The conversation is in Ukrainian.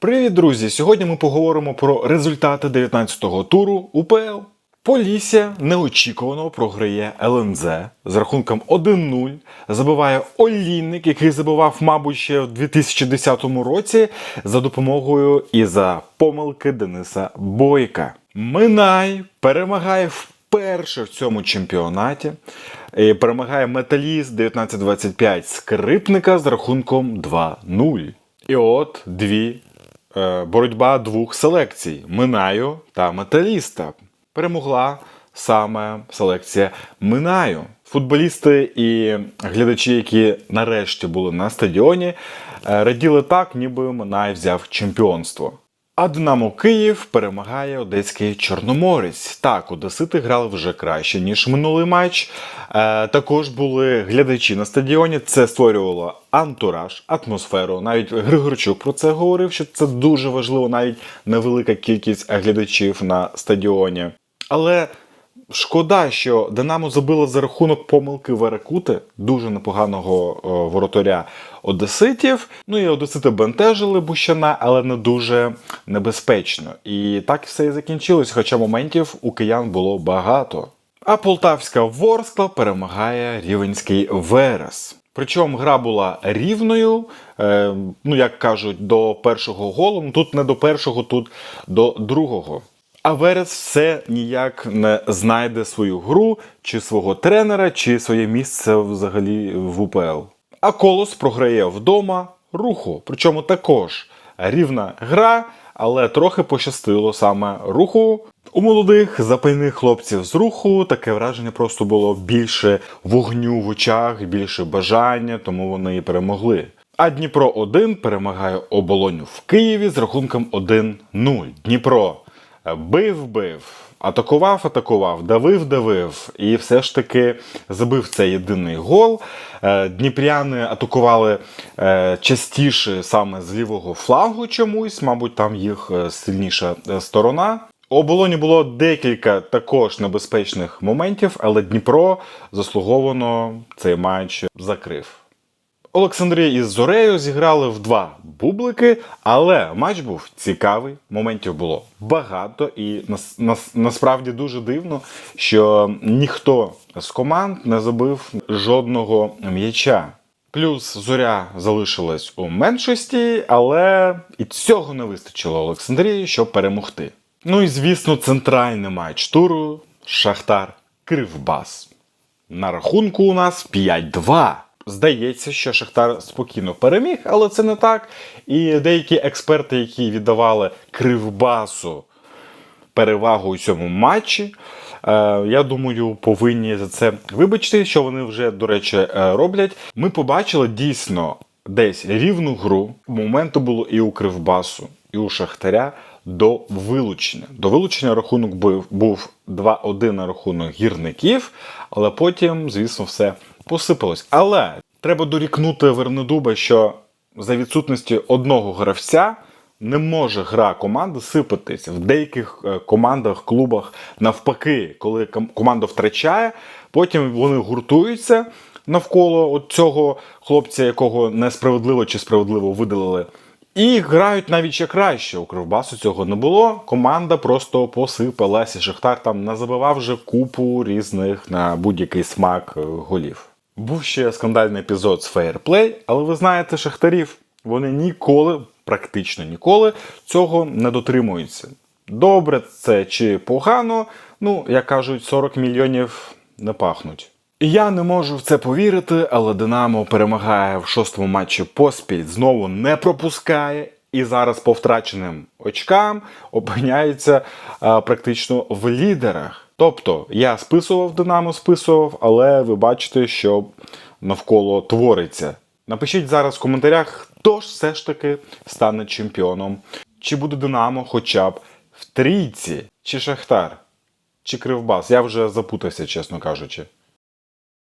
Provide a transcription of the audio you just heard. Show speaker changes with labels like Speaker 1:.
Speaker 1: Привіт, друзі! Сьогодні ми поговоримо про результати 19-го туру УПЛ. Полісся неочікувано програє ЛНЗ з рахунком 1-0. Забиває Олійник, який забивав, мабуть, ще в 2010 році за допомогою і за помилки Дениса Бойка. Минай перемагає вперше в цьому чемпіонаті. І перемагає металіст 1925 скрипника з рахунком 2-0. І от дві боротьба двох селекцій Минаю та Металіста. Перемогла саме селекція Минаю. Футболісти і глядачі, які нарешті були на стадіоні, е, раділи так, ніби Минай взяв чемпіонство. А Динамо Київ перемагає одеський Чорноморець. Так, Одесити грали вже краще, ніж минулий матч. Е, також були глядачі на стадіоні. Це створювало антураж, атмосферу. Навіть Григорчук про це говорив, що це дуже важливо, навіть невелика кількість глядачів на стадіоні. Але Шкода, що Динамо забило за рахунок помилки Верекути, дуже непоганого о, воротаря Одеситів. Ну і Одесити бентежили Бущана, але не дуже небезпечно. І так все і закінчилось, хоча моментів у киян було багато. А полтавська Ворскла перемагає рівенський Верес. Причому гра була рівною, е, ну як кажуть, до першого голу. Ну, Тут не до першого, тут до другого. А Верес все ніяк не знайде свою гру, чи свого тренера, чи своє місце взагалі в УПЛ. А Колос програє вдома руху. Причому також рівна гра, але трохи пощастило саме руху. У молодих запальних хлопців з руху таке враження просто було більше вогню в очах, більше бажання, тому вони і перемогли. А Дніпро 1 перемагає оболоню в Києві з рахунком 1-0. Дніпро бив, бив, атакував, атакував, давив, давив, і все ж таки забив цей єдиний гол. Е, Дніпряни атакували е, частіше саме з лівого флангу чомусь, мабуть, там їх е, сильніша сторона. У оболоні було декілька також небезпечних моментів, але Дніпро заслуговано цей матч закрив. Олександрія із Зорею зіграли в два бублики, але матч був цікавий, моментів було багато, і нас, нас, насправді дуже дивно, що ніхто з команд не забив жодного м'яча. Плюс зоря залишилась у меншості, але і цього не вистачило Олександрії, щоб перемогти. Ну і звісно, центральний матч туру Шахтар Кривбас. На рахунку у нас 5-2. Здається, що Шахтар спокійно переміг, але це не так. І деякі експерти, які віддавали Кривбасу перевагу у цьому матчі, е, я думаю, повинні за це вибачити, що вони вже, до речі, е, роблять. Ми побачили дійсно десь рівну гру. Моменту було і у Кривбасу, і у Шахтаря до вилучення. До вилучення рахунок був, був 2-1 на рахунок гірників, але потім, звісно, все посипалось. Але треба дорікнути Вернедуба, що за відсутності одного гравця не може гра команди сипатись. В деяких е, командах, клубах навпаки, коли команда втрачає, потім вони гуртуються навколо от цього хлопця, якого несправедливо чи справедливо видалили. І грають навіть ще краще. У Кривбасу цього не було. Команда просто посипалася. Шахтар там назабивав вже купу різних на будь-який смак е, голів. Був ще скандальний епізод з фейерплей, але ви знаєте, шахтарів вони ніколи, практично ніколи, цього не дотримуються. Добре це чи погано, ну, як кажуть, 40 мільйонів не пахнуть. І Я не можу в це повірити, але Динамо перемагає в шостому матчі поспіль, знову не пропускає. І зараз по втраченим очкам опиняється а, практично в лідерах. Тобто я списував Динамо, списував, але ви бачите, що навколо твориться. Напишіть зараз в коментарях, хто ж все ж таки стане чемпіоном. Чи буде Динамо хоча б в трійці, чи Шахтар, чи Кривбас. Я вже запутався, чесно кажучи.